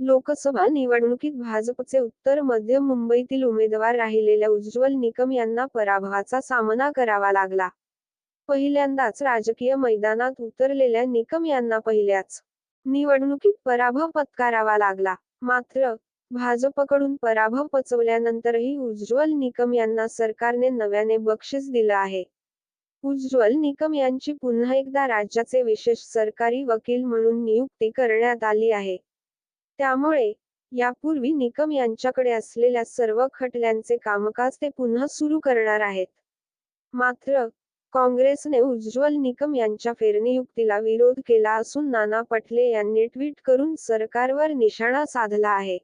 लोकसभा निवडणुकीत भाजपचे उत्तर मध्य मुंबईतील उमेदवार राहिलेल्या उज्ज्वल निकम यांना पराभवाचा सामना करावा लागला. पहिल्यांदाच राजकीय मैदानात उतरलेल्या निकम यांना पहिल्याच निवडणुकीत पराभव पत्करावा लागला. मात्र भाजपकडून पराभव पचवल्यानंतरही उज्ज्वल निकम यांना सरकारने नव्याने बक्षीस दिलं आहे. उज्ज्वल निकम यांची पुन्हा एकदा राज्याचे विशेष सरकारी वकील म्हणून नियुक्ती करण्यात आली आहे. त्यामुळे यापूर्वी निकम यांच्याकडे असलेल्या सर्व खटल्यांचे कामकाज ते पुन्हा सुरू करणार आहेत. मात्र काँग्रेसने उज्ज्वल निकम यांच्या फेरनियुक्तीला विरोध केला असून नाना पटले यांनी ट्विट करून सरकारवर निशाणा साधला आहे.